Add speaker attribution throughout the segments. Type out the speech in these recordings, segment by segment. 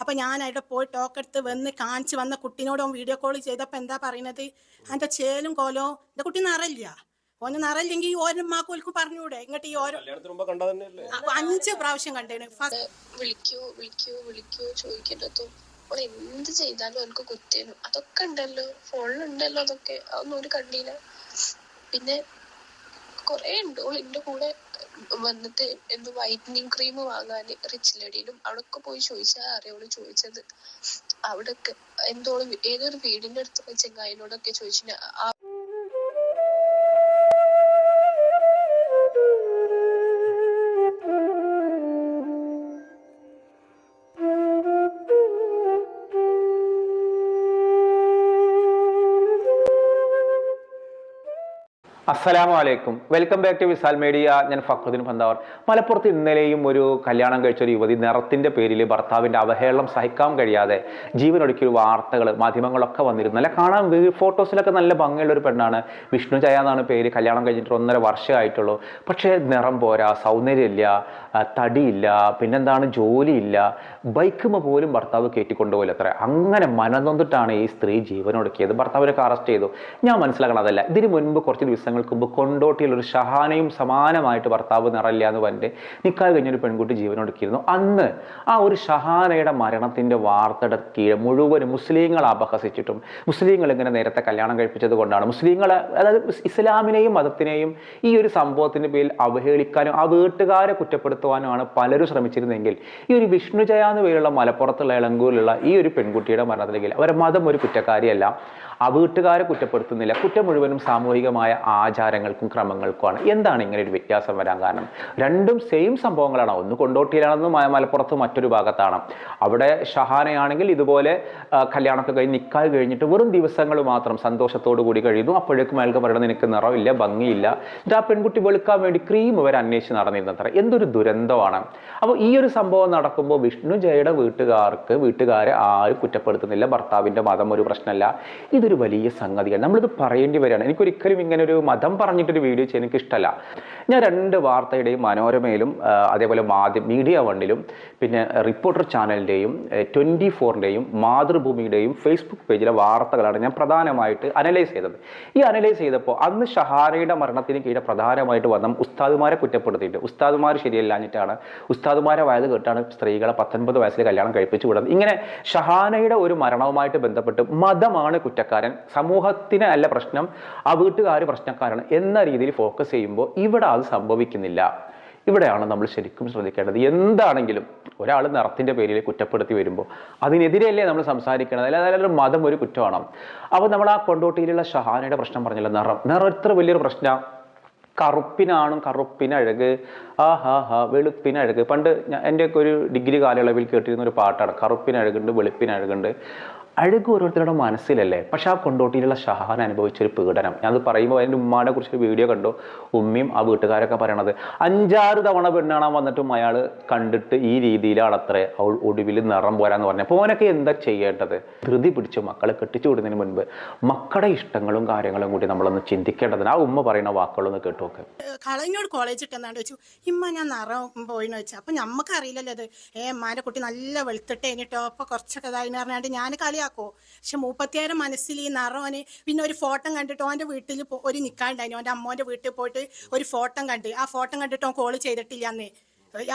Speaker 1: അപ്പൊ ഞാൻ അവിടെ പോയി ടോക്കെടുത്ത് വന്ന് കാണിച്ച് വന്ന കുട്ടീനോട് വീഡിയോ കോൾ ചെയ്തപ്പോ എന്താ പറയുന്നത് അതിന്റെ ചേലും കോലോ എന്റെ കുട്ടി നിറയില്ല. ഓന് നിറയില്ലെങ്കിൽ ഈ ഓരോ മാക്കോൽക്കും പറഞ്ഞൂടെ ഇങ്ങോട്ട് ഈ ഓരോ അഞ്ച് പ്രാവശ്യം കണ്ടേണ് ഫസ്റ്റ്
Speaker 2: വിളിക്കൂ വിളിക്കൂ വിളിക്കൂ ചോദിക്കേണ്ടതും ഓൾ എന്ത് ചെയ്താലും എനിക്ക് കുറ്റേനു. അതൊക്കെ ഉണ്ടല്ലോ. ഫോണിലുണ്ടല്ലോ അതൊക്കെ. അതൊന്നും ഒരു കണ്ടില്ല. പിന്നെ കൊറേ ഉണ്ട്. ഓൾ എന്റെ കൂടെ വന്നിട്ട് എന്ത് വൈറ്റനിങ് ക്രീം വാങ്ങാൻ റിച്ച് ലേഡിയിലും അവിടൊക്കെ പോയി ചോദിച്ചാ അറിയോൾ ചോദിച്ചത്. അവിടൊക്കെ എന്തോളം ഏതൊരു വീടിന്റെ അടുത്തുള്ള ചെങ്ങായിനോടൊക്കെ ചോദിച്ചു ആ
Speaker 3: അസ്സലാമു അലൈക്കും welcome back to Visal Media ഞാൻ ഫക്രുദ്ദീൻ പന്താവർ. മലപ്പുറത്ത് ഇന്നലെയും ഒരു കല്യാണം കഴിച്ച ഒരു യുവതി നിറത്തിന്റെ പേരിൽ ഭർത്താവിന്റെ അവഹേളനം സഹിക്കാൻ കഴിയാതെ ജീവനൊടുക്കിയ വാർത്തകൾ മാധ്യമങ്ങളൊക്കെ വന്നിരുന്നു. അല്ല കാണാൻ ഫോട്ടോസിലൊക്കെ നല്ല ഭംഗിയുള്ള ഒരു പെണ്ണാണ്. വിഷ്ണു ജയ എന്നാണ് പേര്. കല്യാണം കഴിഞ്ഞിട്ട് ഒന്നര വർഷമായിട്ടുള്ളൂ. പക്ഷേ നിറം പോരാ സൗന്ദര്യമില്ല തടിയില്ല പിന്നെന്താണ് ജോലിയില്ല. ബൈക്കുമ പോലും ഭർത്താവ് കയറ്റിക്കൊണ്ടുപോയില്ല അത്ര അങ്ങനെ മനനൊന്നിട്ടാണ് ഈ സ്ത്രീ ജീവനൊടുക്കിയത്. ഭർത്താവിനൊക്കെ അറസ്റ്റ് ചെയ്തു. ഞാൻ മനസ്സിലാക്കണം അതല്ല. ഇതിന് മുൻപ് കുറച്ച് ദിവസങ്ങൾക്ക് മുമ്പ് കൊണ്ടോട്ടിയിൽ ഒരു ഷഹാനയും സമാനമായിട്ട് ഭർത്താവ് നിറയില്ല എന്ന് പറഞ്ഞിട്ട് നിക്കാതെ കഴിഞ്ഞൊരു പെൺകുട്ടി ജീവനൊടുക്കിയിരുന്നു അന്ന് ആ ഒരു ഷഹാനയുടെ മരണത്തിന്റെ വാർത്തയുടെ കീഴ് മുഴുവൻ മുസ്ലിങ്ങൾ അപഹസിച്ചിട്ടും മുസ്ലിങ്ങൾ ഇങ്ങനെ നേരത്തെ കല്യാണം കഴിപ്പിച്ചത് കൊണ്ടാണ്. മുസ്ലിങ്ങൾ അതായത് ഇസ്ലാമിനെയും മതത്തിനെയും ഈ ഒരു സംഭവത്തിന്റെ പേരിൽ അവഹേളിക്കാനും ആ വീട്ടുകാരെ കുറ്റപ്പെടുത്തുവാനുമാണ് പലരും ശ്രമിച്ചിരുന്നെങ്കിൽ ഈ ഒരു വിഷ്ണുജയ എന്ന് പേരുള്ള മലപ്പുറത്തുള്ള ഇളങ്കൂരിലുള്ള ഈ ഒരു പെൺകുട്ടിയുടെ മരണത്തിലെങ്കിൽ അവരുടെ മതം ഒരു കുറ്റക്കാരിയല്ല. ആ വീട്ടുകാരെ കുറ്റപ്പെടുത്തുന്നില്ല. കുറ്റം മുഴുവനും സാമൂഹികമായ ആചാരങ്ങൾക്കും ക്രമങ്ങൾക്കുമാണ്. എന്താണ് ഇങ്ങനെ ഒരു വ്യത്യാസം വരാൻ കാരണം? രണ്ടും സെയിം സംഭവങ്ങളാണ്. ഒന്ന് കൊണ്ടോട്ടിയിലാണെന്ന് മലപ്പുറത്ത് മറ്റൊരു ഭാഗത്താണ്. അവിടെ ഷഹാനയാണെങ്കിൽ ഇതുപോലെ കല്യാണമൊക്കെ കഴിഞ്ഞ് നിക്കാൽ കഴിഞ്ഞിട്ട് വെറും ദിവസങ്ങൾ മാത്രം സന്തോഷത്തോടു കൂടി കഴിയുന്നു. അപ്പോഴേക്കും അയാൾക്ക് പറയുന്നത് നിനക്ക് നിറവില്ല ഭംഗിയില്ല. ഇത് ആ പെൺകുട്ടി വെളുക്കാൻ വേണ്ടി ക്രീം വരെ അന്വേഷിച്ച് നടന്നിരുന്നത്ര. എന്തൊരു ദുരന്തമാണ്. അപ്പോൾ ഈ ഒരു സംഭവം നടക്കുമ്പോൾ വിഷ്ണു ജയയുടെ വീട്ടുകാർക്ക് വീട്ടുകാരെ ആരും കുറ്റപ്പെടുത്തുന്നില്ല ഭർത്താവിന്റെ മതം ഒരു പ്രശ്നമല്ല. ഇതൊരു വലിയ സംഗതിയാണ്. നമ്മളിത് പറയേണ്ടി വരികയാണ്. എനിക്കൊരിക്കലും ഇങ്ങനെ ഒരു മതം പറഞ്ഞിട്ടൊരു വീഡിയോ ചെയ്യാൻ എനിക്ക് ഇഷ്ടമല്ല. ഞാൻ രണ്ട് വാർത്തയുടെയും മനോരമയിലും അതേപോലെ മാധ്യമ മീഡിയ വണ്ണിലും പിന്നെ റിപ്പോർട്ടർ ചാനലിന്റെയും ട്വന്റി ഫോറിന്റെയും മാതൃഭൂമിയുടെയും ഫേസ്ബുക്ക് പേജിലെ വാർത്തകളാണ് ഞാൻ പ്രധാനമായിട്ട് അനലൈസ് ചെയ്തത്. ഈ അനലൈസ് ചെയ്തപ്പോൾ അന്ന് ഷഹാരയുടെ മരണത്തിന് കീഴെ പ്രധാനമായിട്ട് വന്ന ഉസ്താദുമാരെ കുറ്റപ്പെടുത്തിയിട്ട് ഉസ്താദുമാർ ശരിയല്ലാഞ്ഞിട്ടാണ്. ഉസ്താദുമാരെ വയത് കേട്ടാണ് സ്ത്രീകളെ പത്തൊൻപത് വയസ്സിൽ കല്യാണം കഴിപ്പിച്ചു വിടുന്നത്. ഇങ്ങനെ ഷഹാനയുടെ ഒരു മരണവുമായിട്ട് ബന്ധപ്പെട്ട് മതമാണ് കുറ്റക്കാരൻ. സമൂഹത്തിന് അല്ല പ്രശ്നം ആ വീട്ടുകാർ പ്രശ്നക്കാരാണ് എന്ന രീതിയിൽ ഫോക്കസ് ചെയ്യുമ്പോൾ ഇവിടെ അത് സംഭവിക്കുന്നില്ല. ഇവിടെയാണ് നമ്മൾ ശരിക്കും ശ്രദ്ധിക്കേണ്ടത്. എന്താണെങ്കിലും ഒരാൾ നിറത്തിന്റെ പേരിൽ കുറ്റപ്പെടുത്തി വരുമ്പോൾ അതിനെതിരെയല്ലേ നമ്മൾ സംസാരിക്കണത് അല്ല അതായത് മതം ഒരു കുറ്റമാണ്? അപ്പോൾ നമ്മൾ ആ കൊണ്ടോട്ടിയിലുള്ള ഷഹാനയുടെ പ്രശ്നം പറഞ്ഞല്ലോ നിറം. നിറം ഇത്ര വലിയൊരു പ്രശ്നം കറുപ്പിനാണും കറുപ്പിനഴക്. ആ ഹാ ഹാ വെളുപ്പിനഴക്. പണ്ട് എന്റെയൊക്കെ ഒരു ഡിഗ്രി കാലയളവിൽ കേട്ടിരുന്ന ഒരു പാട്ടാണ്. കറുപ്പിനഴകുണ്ട് വെളുപ്പിനഴകുണ്ട്. അഴക് ഓരോരുത്തരുടെ മനസ്സിലല്ലേ? പക്ഷെ ആ കൊണ്ടോട്ടിയിലുള്ള ഷഹാൻ അനുഭവിച്ച ഒരു പീഡനം. ഞാനത് പറയുമ്പോൾ അതിന്റെ ഉമ്മാനെ കുറിച്ച് വീഡിയോ കണ്ടു. ഉമ്മയും ആ വീട്ടുകാരൊക്കെ പറയണത് അഞ്ചാറ് തവണ പെണ്ണാണാൻ വന്നിട്ടും അയാൾ കണ്ടിട്ട് ഈ രീതിയിലാണ് അവൾ ഒടുവിൽ നിറം പോരാന്ന് പറഞ്ഞത് അപ്പോൾ ഓനൊക്കെ എന്താ ചെയ്യേണ്ടത്? ധൃതി പിടിച്ച് മക്കളെ കെട്ടിച്ചു വിടുന്നതിന് മുൻപ് മക്കളുടെ ഇഷ്ടങ്ങളും കാര്യങ്ങളും കൂടി നമ്മളൊന്ന് ചിന്തിക്കേണ്ടതിന്. ആ ഉമ്മ പറയുന്ന വാക്കുകളൊന്ന് കേട്ടു നോക്ക്
Speaker 1: കളഞ്ഞോട് കോളേജ് ഇട്ടെന്നാണ്ട് വെച്ചു ഇമ്മ ഞാൻ നിറം പോയിന്ന് വെച്ചു അപ്പൊ നമുക്ക് അറിയില്ലല്ലോ അത് ഏ മാന കുട്ടി നല്ല വെളുത്തിട്ട് കഴിഞ്ഞിട്ടോ അപ്പൊ കുറച്ചൊക്കെ ഇതായി പറഞ്ഞാണ്ട് ഞാൻ കളിയാക്കോ പക്ഷെ മൂപ്പത്തിയായിരം മനസ്സിൽ ഈ നിറവന് പിന്നെ ഒരു ഫോട്ടോ കണ്ടിട്ട് ഓന്റെ വീട്ടിൽ ഒരു നിൽക്കാണ്ടായിരുന്നു ഓന്റെ അമ്മോന്റെ വീട്ടിൽ പോയിട്ട് ഒരു ഫോട്ടോ കണ്ട്. ആ ഫോട്ടോ കണ്ടിട്ട് ഓൻ കോൾ ചെയ്തിട്ടില്ല അന്നേ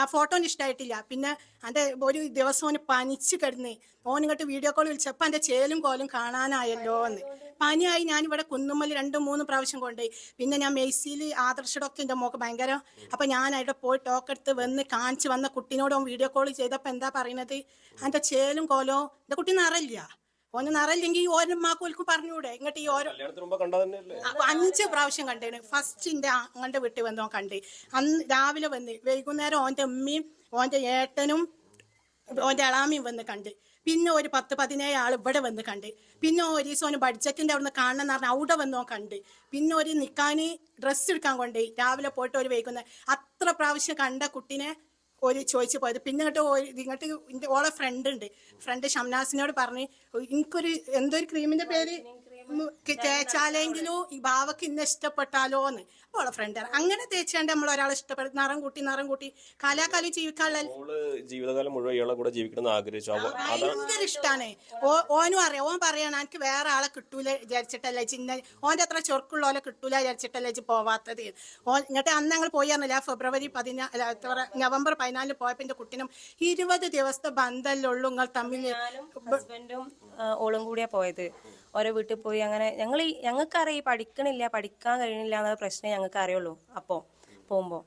Speaker 1: ആ ഫോട്ടോന് ഇഷ്ടമായിട്ടില്ല പിന്നെ എന്റെ ഒരു ദിവസം ഓന് പനിച്ച് കിടന്ന്. ഓൻ ഇങ്ങോട്ട് വീഡിയോ കോൾ വിളിച്ചപ്പോൾ എന്റെ ചേലും കോലും കാണാനായല്ലോ എന്ന് പനിയായി ഞാനിവിടെ കുന്നുമ്മൽ രണ്ട് മൂന്ന് പ്രാവശ്യം കൊണ്ടുപോയി പിന്നെ ഞാൻ മെയ്സിയിൽ ആദർശ എന്റെ മോക്ക് ഭയങ്കര. അപ്പം ഞാൻ അവിടെ പോയി ടോക്കെടുത്ത് വന്ന് കാണിച്ച് വന്ന കുട്ടീനോട് ഓൻ വീഡിയോ കോൾ ചെയ്തപ്പോൾ എന്താ പറയുന്നത് എന്റെ ചേലും കോലോ? എന്റെ കുട്ടി നിറയില്ല ഓന് നിറയില്ലെങ്കിൽ ഈ മാക്കോൽക്കും പറഞ്ഞൂടെ ഇങ്ങോട്ട് ഈ ഓരോ അഞ്ച് പ്രാവശ്യം കണ്ടേണ്. ഫസ്റ്റ് അങ്ങോട്ട് അങ്ങന്റെ വീട്ടിൽ വന്ന് കണ്ട്. അന്ന് രാവിലെ വന്ന് വൈകുന്നേരം ഓന്റെ ഉമ്മയും ഓന്റെ ഏട്ടനും ഓന്റെ എളാമിയും വന്ന് കണ്ട്. പിന്നെ ഒരു പത്ത് പതിനേഴ് ആൾ ഇവിടെ വന്ന് കണ്ട്. പിന്നെ ഒരു ദിവസം ഓന് ബഡ്ജറ്റിന്റെ അവിടെ നിന്ന് കാണണം എന്ന് പറഞ്ഞാൽ അവിടെ വന്നോ കണ്ട്. പിന്നെ ഒരു നിൽക്കാൻ ഡ്രസ്സ് എടുക്കാൻ കൊണ്ടുപോയി രാവിലെ പോയിട്ട് ഒരു വൈകുന്നേരം അത്ര പ്രാവശ്യം കണ്ട കുട്ടീനെ ഒരു ചോദിച്ചു പോയത്. പിന്നെ ഇങ്ങോട്ട് ഇങ്ങോട്ട് എന്റെ ഓളെ ഫ്രണ്ട് ഉണ്ട് ഫ്രണ്ട് ഷംനാസിനോട് പറഞ്ഞ് എനിക്കൊരു എന്തോ ഒരു ക്രീമിന്റെ പേര്? തേച്ചാലെങ്കിലും ഈ ബാവക്ക് ഇന്നെ ഇഷ്ടപ്പെട്ടാലോ എന്ന് ഓളെ ഫ്രണ്ട് അങ്ങനെ തേച്ചാണ്ട് നമ്മൾ ഒരാളെ ഇഷ്ടപ്പെടും നിറം കൂട്ടി നിറം കൂട്ടി കാലാകാലം ജീവിക്കാനുള്ള
Speaker 4: ഓൾ ജീവിതകാലം മുഴുവൻ ഇയാളെ കൂടെ ജീവിക്കണം എന്ന് ആഗ്രഹിച്ചു. അവ-
Speaker 1: ഭയങ്കര ഇഷ്ടാണ്. ഓ ഓനും അറിയാം. ഓൻ പറയാണ് എനിക്ക് വേറെ ആളെ കിട്ടൂല വിചാരിച്ചിട്ടല്ല ചിന്ന ഓന്റെ അത്ര ചൊറുക്കുള്ള ഓലെ കിട്ടൂല വിചാരിച്ചിട്ടല്ല ഇജ്ജ് പോവാത്തത്. ഓ എന്നിട്ട് അന്ന് ഞങ്ങൾ പോയി പറഞ്ഞില്ല ഫെബ്രുവരി പതിനാ അല്ല, എത്ര നവംബർ പതിനാലിന് പോയപ്പോ എന്റെ കുട്ടിനും ഇരുപത് ദിവസത്തെ ബന്ധമല്ലുള്ളൂ നിങ്ങൾ തമ്മിൽ
Speaker 5: ഹസ്ബൻഡും ആ, ഓളും കൂടിയാ പോയത്. ഓരോ വീട്ടിൽ പോയി അങ്ങനെ ഞങ്ങൾ ഞങ്ങൾക്കറിയാം ഈ പഠിക്കണില്ല പഠിക്കാൻ കഴിയണില്ല എന്നുള്ള പ്രശ്നം ഞങ്ങൾക്ക് അറിയുള്ളൂ അപ്പോൾ പോകുമ്പോൾ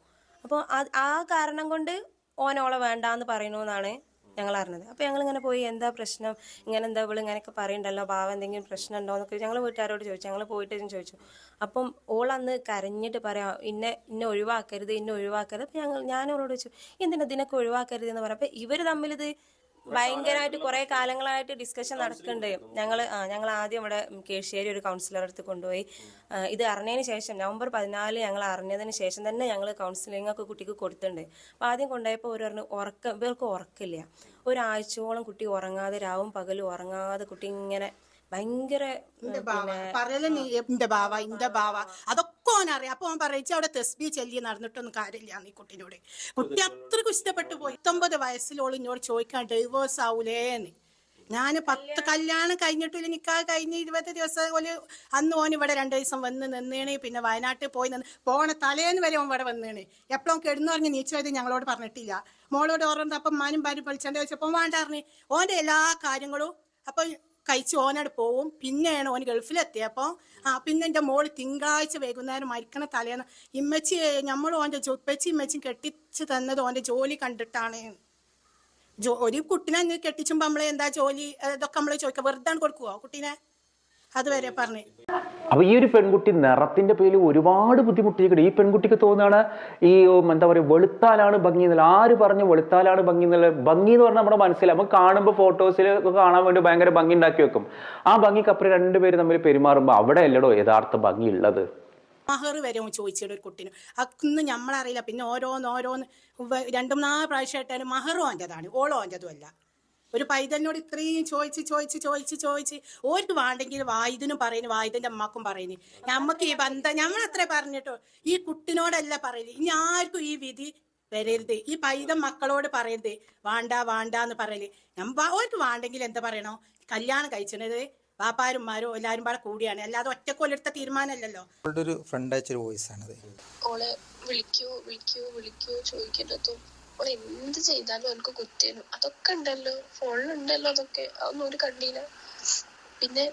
Speaker 5: അപ്പോൾ ആ കാരണം കൊണ്ട് ഓൻ ഓളെ വേണ്ടാന്ന് പറയുന്നു എന്നാണ് ഞങ്ങൾ അറിഞ്ഞത് അപ്പോൾ ഞങ്ങൾ ഇങ്ങനെ പോയി എന്താ പ്രശ്നം? ഇങ്ങനെ എന്താ ഇവൾ ഇങ്ങനെയൊക്കെ പറയണ്ടല്ലോ? ഭാവ എന്തെങ്കിലും പ്രശ്നം ഉണ്ടോ എന്നൊക്കെ ഞങ്ങൾ വീട്ടുകാരോട് ചോദിച്ചു. ഞങ്ങൾ പോയിട്ട് ചോദിച്ചു. അപ്പം ഓൾ അന്ന് കരഞ്ഞിട്ട് പറയാം ഇന്നെ ഇന്നെ ഒഴിവാക്കരുത് ഇന്നെ ഒഴിവാക്കരുത്. അപ്പം ഞങ്ങൾ ഞാൻ ചോദിച്ചു എന്തിനാ ഇതിനൊക്കെ ഒഴിവാക്കരുത്? എന്ന് പറയാം. അപ്പം ഇവർ തമ്മിലിത് ഭയങ്കരമായിട്ട് കുറെ കാലങ്ങളായിട്ട് ഡിസ്കഷൻ നടക്കുന്നുണ്ട് ഞങ്ങൾ ഞങ്ങൾ ആദ്യം ഇവിടെ കേശ്ശേരി ഒരു കൗൺസിലർ അടുത്ത് കൊണ്ടുപോയി. ഇത് അറിഞ്ഞതിന് ശേഷം നവംബർ പതിനാല് ഞങ്ങൾ അറിഞ്ഞതിന് ശേഷം തന്നെ ഞങ്ങൾ കൗൺസിലിംഗ് ഒക്കെ കുട്ടിക്ക് കൊടുത്തിട്ടുണ്ട്. അപ്പോൾ ആദ്യം കൊണ്ടുപോയപ്പോൾ ഒരു പറഞ്ഞു ഉറക്കം ഇവർക്ക് ഉറക്കില്ല. ഒരാഴ്ചയോളം കുട്ടി ഉറങ്ങാതെ രാവും പകലും ഉറങ്ങാതെ കുട്ടി ഇങ്ങനെ ഭയങ്കര
Speaker 1: എന്റെ ബാവ. പറയല നീ എന്റെ ബാവ എന്റെ ബാവ. അതൊക്കെ ഓനറിയാം അപ്പൊ ഓൻ പറയിച്ച അവിടെ തെസ്ബി ചെല്ലി നടന്നിട്ടൊന്നും കാര്യമില്ല ഈ കുട്ടീനോട്. കുട്ടി അത്രക്കും ഇഷ്ടപ്പെട്ടു പോയി. പത്തൊമ്പത് വയസ്സിലോളം ഇന്നോട് ചോദിക്കാൻ ഡൈവേഴ്സ് ആവൂലേന്ന്. ഞാൻ പത്ത് കല്യാണം കഴിഞ്ഞിട്ടില്ല നിക്കാ കഴിഞ്ഞ് ഇരുപത് ദിവസം ഒരു അന്ന് ഓൻ ഇവിടെ രണ്ട് ദിവസം വന്ന് നിന്നേണ് പിന്നെ വയനാട്ടിൽ പോയി നിന്ന് പോണ തലേന്ന് വരെ ഓൻ ഇവിടെ വന്നേണ്. എപ്പോഴും കെടുന്നു പറഞ്ഞ് നീച്ചത് ഞങ്ങളോട് പറഞ്ഞിട്ടില്ല. മോളോട് ഓർമ്മ അപ്പം മാനും ഭാര്യ വിളിച്ചാണ്ട് ചോദിച്ചപ്പോൾ വേണ്ട പറഞ്ഞു. ഓന്റെ എല്ലാ കാര്യങ്ങളും അപ്പൊ കഴിച്ച് ഓനോട് പോവും. പിന്നെയാണ് ഓൻ ഗൾഫിലെത്തിയപ്പോൾ ആ പിന്നെ എന്റെ മോൾ തിങ്കളാഴ്ച വൈകുന്നേരം മരിക്കണ തലേന്ന് ഇമ്മച്ചി നമ്മൾ ഓന്റെ ഉപ്പച്ചി ഇമ്മച്ചും കെട്ടിച്ച് തന്നത് ഓന്റെ ജോലി കണ്ടിട്ടാണ്. ജോ ഒരു കുട്ടിനെ കെട്ടിച്ചുമ്പോൾ നമ്മളെ എന്താ ജോലി? ഇതൊക്കെ നമ്മൾ ചോദിക്കുക വെറുതെ കൊടുക്കുവോ കുട്ടീനെ? അതുവരെ പറഞ്ഞു.
Speaker 3: അപ്പൊ ഈ ഒരു പെൺകുട്ടി നിറത്തിന്റെ പേരിൽ ഒരുപാട് ബുദ്ധിമുട്ടിയിട്ടുണ്ട് ഈ പെൺകുട്ടിക്ക് തോന്നുകയാണ് ഈ എന്താ പറയുക വെളുത്താലാണ് ഭംഗി എന്നുള്ള ആര് പറഞ്ഞു വെളുത്താലാണ് ഭംഗി എന്നുള്ള ഭംഗി എന്ന് പറഞ്ഞാൽ നമ്മുടെ മനസ്സിൽ നമുക്ക് കാണുമ്പോൾ ഫോട്ടോസിൽ കാണാൻ വേണ്ടി ഭയങ്കര ഭംഗി ഉണ്ടാക്കി വെക്കും. ആ ഭംഗിക്കപ്പുറം രണ്ടുപേരും തമ്മിൽ പെരുമാറുമ്പോൾ അവിടെ അല്ലടോ യഥാർത്ഥ ഭംഗി ഉള്ളത്?
Speaker 1: മഹർ വരെ ചോദിച്ചിട്ട് ഒരു കുട്ടീന്. അതൊന്നും നമ്മളറിയില്ല പിന്നെ ഓരോന്ന് ഓരോന്ന് രണ്ടും നാല് പ്രാവശ്യമായിട്ടാണ് മഹറും ഓന്റെതാണ്. ഓളോ അല്ല. ഒരു പൈതലിനോട് ഇത്രയും ചോദിച്ച് ചോദിച്ച് ചോദിച്ച് ചോദിച്ച് ഓർക്ക് വേണ്ടെങ്കിൽ വായുദിനും പറയുന്നു വായുദിന്റെ അമ്മക്കും പറയുന്നു നമ്മക്ക് ഈ ബന്ധം നമ്മൾ അത്ര പറഞ്ഞിട്ടോ ഈ കുട്ടിനോടല്ല പറയുന്നത് ഇനി ആർക്കും ഈ വിധി വരരുത്. ഈ പൈതം മക്കളോട് പറയരുത്. വേണ്ട വേണ്ട എന്ന് പറയൽ നമ്മ ഓർക്ക് വേണ്ടെങ്കിൽ എന്താ പറയണോ? കല്യാണം കഴിച്ചത് വാപ്പാരുമാരും എല്ലാരും പാടെ കൂടിയാണ്. അല്ലാതെ ഒറ്റക്കൊല്ലെടുത്ത തീരുമാനമല്ലല്ലോ
Speaker 6: ഒരു ഫ്രണ്ട് അയച്ചൊരു വോയിസ് ആണത്.
Speaker 2: ഓളെ വിളിക്കൂ വിളിക്കൂ വിളിക്കൂ ചോദിക്കേണ്ടതും ഓളെ എന്ത് ചെയ്താലും എനിക്ക് കുത്തിയിരുന്നു അതൊക്കെ ഉണ്ടല്ലോ. ഫോണിലുണ്ടല്ലോ അതൊക്കെ. അതൊന്നും ഒരു കണ്ടില്ല. പിന്നെ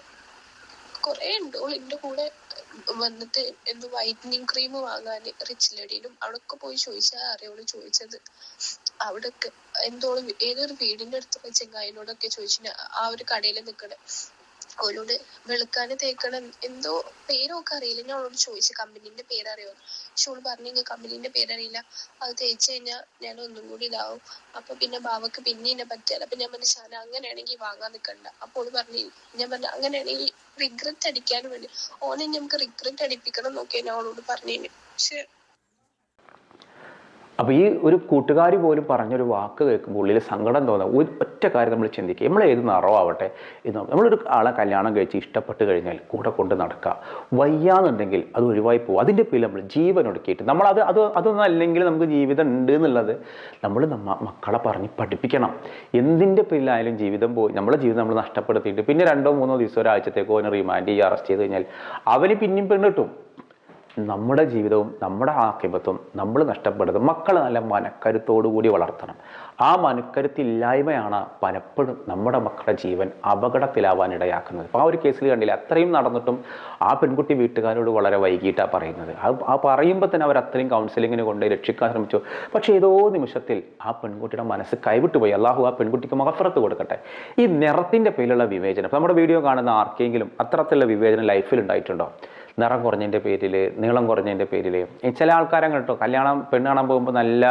Speaker 2: കൊറേ ഉണ്ട്. ഓൾ എന്റെ കൂടെ വന്നിട്ട് എന്ത് വൈറ്റനിങ് ക്രീം വാങ്ങാൻ റിച്ച് ലേഡിയിലും അവിടൊക്കെ പോയി ചോദിച്ചാൽ അറിയോൾ ചോദിച്ചത്. അവിടൊക്കെ എന്തോളം ഏതൊരു വീടിന്റെ അടുത്തുള്ള ചെങ്ങായിനോടൊക്കെ ചോദിച്ചു ആ ഒരു കടയിൽ നിൽക്കണേ അവളോട് വെളുക്കാന് തേക്കണ എന്തോ പേരൊക്കെ അറിയില്ല. ഞാൻ അവളോട് ചോദിച്ചു കമ്പനീന്റെ പേരറിയോ? പക്ഷെ അവൾ പറഞ്ഞു "ഇങ്ങ കമ്പനീന്റെ പേരറിയില്ല. അത് തേച്ച് കഴിഞ്ഞാൽ ഞാൻ ഒന്നും കൂടി ഇതാവും. അപ്പൊ പിന്നെ ബാവക്ക് പിന്നെ എന്നെ പറ്റിയാൽ അപ്പൊ ഞാൻ പറഞ്ഞു ഷാന അങ്ങനെയാണെങ്കിൽ വാങ്ങാൻ നിൽക്കണ്ട അപ്പോൾ ഓൾ പറഞ്ഞു ഞാൻ പറഞ്ഞു അങ്ങനെയാണെങ്കിൽ റിഗ്രറ്റ് അടിക്കാൻ വേണ്ടി. ഓനെ നമുക്ക് റിഗ്രറ്റ് അടിപ്പിക്കണം എന്നൊക്കെ ഞാൻ അവളോട് പറഞ്ഞു പക്ഷെ
Speaker 3: അപ്പോൾ ഈ ഒരു കൂട്ടുകാരി പോലും പറഞ്ഞൊരു വാക്ക് കേൾക്കുമ്പോൾ ഉള്ളിൽ സങ്കടം തോന്നുക ഒരു ഒറ്റ കാര്യം നമ്മൾ ചിന്തിക്കുക. നമ്മൾ ഏത് നിറവാവട്ടെ എന്ന് നമ്മളൊരു ആളെ കല്യാണം കഴിച്ച് ഇഷ്ടപ്പെട്ട് കഴിഞ്ഞാൽ കൂടെ കൊണ്ട് നടക്കുക. വയ്യാന്നുണ്ടെങ്കിൽ അത് ഒഴിവായി പോകും അതിന്റെ പേരിൽ നമ്മൾ ജീവൻ ഒടുക്കിയിട്ട് നമ്മളത് അത് അതൊന്നും അല്ലെങ്കിൽ നമുക്ക് ജീവിതം ഉണ്ട് എന്നുള്ളത് നമ്മൾ നമ്മ മക്കളെ പറഞ്ഞ് പഠിപ്പിക്കണം. എന്തിന്റെ പേരിലായാലും ജീവിതം പോയി. നമ്മളെ ജീവിതം നമ്മൾ നഷ്ടപ്പെടുത്തിയിട്ട് പിന്നെ രണ്ടോ മൂന്നോ ദിവസം ഒരാഴ്ചത്തേക്കോ അവനെ റിമാൻഡ് ചെയ്യുക അറസ്റ്റ് ചെയ്ത് കഴിഞ്ഞാൽ അവന് പിന്നെയും പെണ്ണ് കിട്ടും. നമ്മുടെ ജീവിതവും നമ്മുടെ ആക്കിപത്വം നമ്മൾ നഷ്ടപ്പെടുന്നത് മക്കളെ നല്ല മനക്കരുത്തോടുകൂടി വളർത്തണം. ആ മനക്കരുത്തില്ലായ്മയാണ് പലപ്പോഴും നമ്മുടെ മക്കളുടെ ജീവൻ അപകടത്തിലാവാൻ ഇടയാക്കുന്നത് അപ്പോൾ ആ ഒരു കേസിൽ കണ്ടില്ല അത്രയും നടന്നിട്ടും ആ പെൺകുട്ടി വീട്ടുകാരോട് വളരെ വൈകിട്ടാണ് പറയുന്നത്. ആ പറയുമ്പോൾ തന്നെ അവർ അത്രയും കൗൺസിലിങ്ങിന് കൊണ്ട് രക്ഷിക്കാൻ ശ്രമിച്ചു. പക്ഷേ ഏതോ നിമിഷത്തിൽ ആ പെൺകുട്ടിയുടെ മനസ്സ് കൈവിട്ടുപോയി. അള്ളാഹു ആ പെൺകുട്ടിക്ക് മഹഫറത്ത് കൊടുക്കട്ടെ. ഈ നിറത്തിന്റെ പേരിലുള്ള വിവേചനം. നമ്മുടെ വീഡിയോ കാണുന്ന ആർക്കെങ്കിലും അത്തരത്തിലുള്ള വിവേചനം ലൈഫിൽ ഉണ്ടായിട്ടുണ്ടോ? നിറം കുറഞ്ഞതിന്റെ പേരിൽ നീളം കുറഞ്ഞതിന്റെ പേരിൽ ചില ആൾക്കാരെ കേട്ടോ കല്യാണം പെണ്ണ് കാണാൻ പോകുമ്പോൾ നല്ല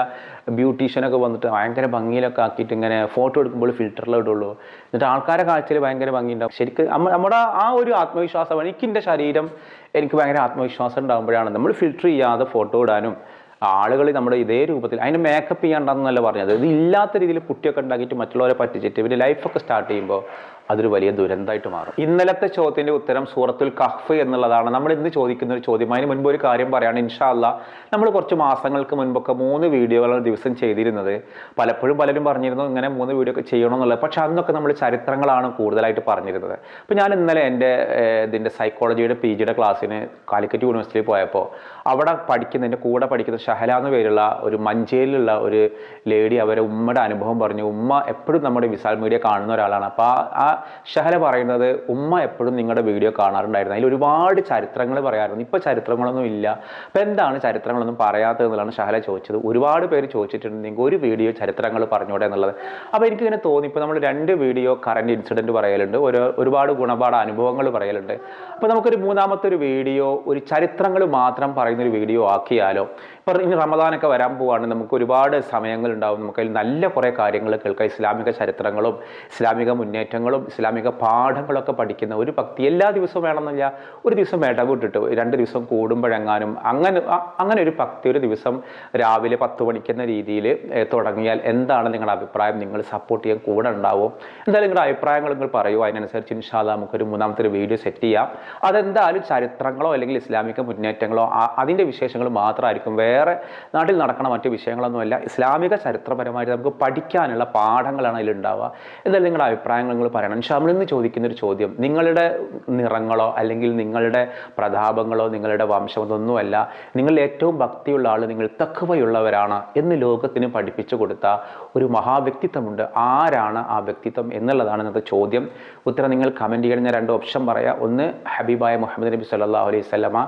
Speaker 3: ബ്യൂട്ടീഷ്യനൊക്കെ വന്നിട്ട് ഭയങ്കര ഭംഗിയിലൊക്കെ ആക്കിയിട്ട് ഇങ്ങനെ ഫോട്ടോ എടുക്കുമ്പോൾ ഫിൽറ്ററിൽ ഇടുള്ളൂ. എന്നിട്ട് ആൾക്കാരെ കാഴ്ചയിൽ ഭയങ്കര ഭംഗിയുണ്ടാവും. ശരിക്കും നമ്മുടെ ആ ഒരു ആത്മവിശ്വാസം എനിക്ക് എന്റെ ശരീരം എനിക്ക് ഭയങ്കര ആത്മവിശ്വാസം ഉണ്ടാകുമ്പോഴാണ് നമ്മൾ ഫിൽറ്റർ ചെയ്യാതെ ഫോട്ടോ ഇടാനും ആളുകൾ നമ്മുടെ ഇതേ രൂപത്തിൽ അതിന് മേക്കപ്പ് ചെയ്യണ്ടെന്നല്ല പറഞ്ഞത്. ഇത് ഇല്ലാത്ത രീതിയിൽ കുട്ടിയൊക്കെ ഉണ്ടാക്കിയിട്ട് മറ്റുള്ളവരെ പറ്റിച്ചിട്ട് ഇവർ ലൈഫൊക്കെ സ്റ്റാർട്ട് ചെയ്യുമ്പോൾ അതൊരു വലിയ ദുരന്തമായിട്ട് മാറും. ഇന്നലത്തെ ചോദ്യത്തിന്റെ ഉത്തരം സൂറത്തുൽ കഹ്ഫ് എന്നുള്ളതാണ്. നമ്മൾ ഇന്ന് ചോദിക്കുന്ന ഒരു ചോദ്യം. അതിന് മുൻപ് ഒരു കാര്യം പറയാണ്. ഇൻഷാല്ല നമ്മൾ കുറച്ച് മാസങ്ങൾക്ക് മുൻപൊക്കെ മൂന്ന് വീഡിയോകളാണ് ദിവസം ചെയ്തിരുന്നത്. പലപ്പോഴും പലരും പറഞ്ഞിരുന്നു ഇങ്ങനെ മൂന്ന് വീഡിയോ ഒക്കെ ചെയ്യണമെന്നുള്ളത് പക്ഷെ അന്നൊക്കെ നമ്മൾ ചരിത്രങ്ങളാണ് കൂടുതലായിട്ട് പറഞ്ഞിരുന്നത്. അപ്പോൾ ഞാൻ ഇന്നലെ എന്റെ ഇതിന്റെ സൈക്കോളജിയുടെ പി ജിയുടെ ക്ലാസ്സിന് കാലിക്കറ്റ് യൂണിവേഴ്സിറ്റിയിൽ പോയപ്പോൾ അവിടെ പഠിക്കുന്ന എന്റെ കൂടെ പഠിക്കുന്ന ഷഹല എന്ന പേരുള്ള ഒരു മഞ്ചേരിയിലുള്ള ഒരു ലേഡി അവരെ ഉമ്മയുടെ അനുഭവം പറഞ്ഞു. ഉമ്മ എപ്പോഴും നമ്മുടെ വിശാൽ മീഡിയ കാണുന്ന ഒരാളാണ്. അപ്പോൾ ആ ഷഹല പറയുന്നത് ഉമ്മ എപ്പോഴും നിങ്ങളുടെ വീഡിയോ കാണാറുണ്ടായിരുന്നു. അതിൽ ഒരുപാട് ചരിത്രങ്ങൾ പറയാറുണ്ട്. ഇപ്പോൾ ചരിത്രങ്ങളൊന്നും ഇല്ല. അപ്പോൾ എന്താണ് ചരിത്രങ്ങളൊന്നും പറയാത്തത് എന്നുള്ളതാണ് ഷഹല ചോദിച്ചത്. ഒരുപാട് പേര് ചോദിച്ചിട്ടുണ്ട് നിങ്ങൾക്ക് ഒരു വീഡിയോ ചരിത്രങ്ങൾ പറഞ്ഞൂടെ എന്നുള്ളത്. അപ്പോൾ എനിക്കിങ്ങനെ തോന്നി. ഇപ്പോൾ നമ്മൾ രണ്ട് വീഡിയോ കറണ്ട് ഇൻസിഡന്റ് പറയലുണ്ട്. ഒരു ഒരുപാട് ഗുണപാഠ അനുഭവങ്ങൾ പറയലുണ്ട്. അപ്പോൾ നമുക്കൊരു മൂന്നാമത്തെ ഒരു വീഡിയോ ഒരു ചരിത്രങ്ങൾ മാത്രം പറയുന്ന ഒരു വീഡിയോ ആക്കിയാലോ? ഇപ്പോൾ ഇനി റമദാനൊക്കെ വരാൻ പോവാണ്. നമുക്ക് ഒരുപാട് സമയങ്ങൾ ഉണ്ടാവും നമുക്ക് അതിൽ നല്ല കുറേ കാര്യങ്ങൾ കേൾക്കാം. ഇസ്ലാമിക ചരിത്രങ്ങളും ഇസ്ലാമിക മുന്നേറ്റങ്ങളും ഇസ്ലാമിക പാഠങ്ങളൊക്കെ പഠിക്കുന്ന ഒരു ഭക്തി എല്ലാ ദിവസവും വേണമെന്നില്ല. ഒരു ദിവസം ഇടവിട്ടിട്ട് രണ്ട് ദിവസം കൂടുമ്പോഴെങ്ങാനും അങ്ങനെ അങ്ങനെ ഒരു ഭക്തി ഒരു ദിവസം രാവിലെ പത്ത് മണിക്കെന്ന രീതിയിൽ തുടങ്ങിയാൽ എന്താണ് നിങ്ങളുടെ അഭിപ്രായം? നിങ്ങൾ സപ്പോർട്ട് ചെയ്യാൻ കൂടെ ഉണ്ടാവും? എന്തായാലും നിങ്ങളുടെ അഭിപ്രായങ്ങൾ നിങ്ങൾ പറയുമോ അതിനനുസരിച്ച് ഇൻഷാല്ല നമുക്കൊരു മൂന്നാമത്തെ ഒരു വീഡിയോ സെറ്റ് ചെയ്യാം. അതെന്തായാലും ചരിത്രങ്ങളോ അല്ലെങ്കിൽ ഇസ്ലാമിക മുന്നേറ്റങ്ങളോ അതിന്റെ വിശേഷങ്ങൾ മാത്രമായിരിക്കും. വേറെ നാട്ടിൽ നടക്കണ മറ്റു വിഷയങ്ങളൊന്നുമല്ല. ഇസ്ലാമിക ചരിത്രപരമായിട്ട് നമുക്ക് പഠിക്കാനുള്ള പാഠങ്ങളാണ് അതിലുണ്ടാവുക. എന്തായാലും നിങ്ങളുടെ അഭിപ്രായങ്ങൾ നിങ്ങൾ പറയണം. ഷമിൽ നിന്ന് ചോദിക്കുന്ന ഒരു ചോദ്യം നിങ്ങളുടെ നിറങ്ങളോ അല്ലെങ്കിൽ നിങ്ങളുടെ പ്രതാപങ്ങളോ നിങ്ങളുടെ വംശം ഇതൊന്നുമല്ല. നിങ്ങൾ ഏറ്റവും ഭക്തിയുള്ള ആൾ നിങ്ങൾ തക്കവയുള്ളവരാണ് എന്ന് ലോകത്തിന് പഠിപ്പിച്ചു കൊടുത്ത ഒരു മഹാവ്യക്തിത്വമുണ്ട്. ആരാണ് ആ വ്യക്തിത്വം എന്നുള്ളതാണ് ഇന്നത്തെ ചോദ്യം. ഉത്തരം നിങ്ങൾ കമന്റ് ചെയ്യണം ഞാൻ രണ്ട് ഓപ്ഷൻ പറയാം. ഒന്ന് ഹബീബായ മുഹമ്മദ് നബി സല്ലാ അലൈഹി സ്വലമ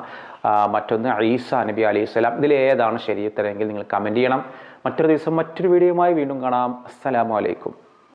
Speaker 3: മറ്റൊന്ന് ഈസ നബി അലൈഹി ഇതിൽ ഏതാണ് ശരി? ഉത്തരമെങ്കിൽ നിങ്ങൾ കമന്റ് ചെയ്യണം. മറ്റൊരു ദിവസം മറ്റൊരു വീഡിയോയുമായി വീണ്ടും കാണാം. അസ്സലാമു അലൈക്കും.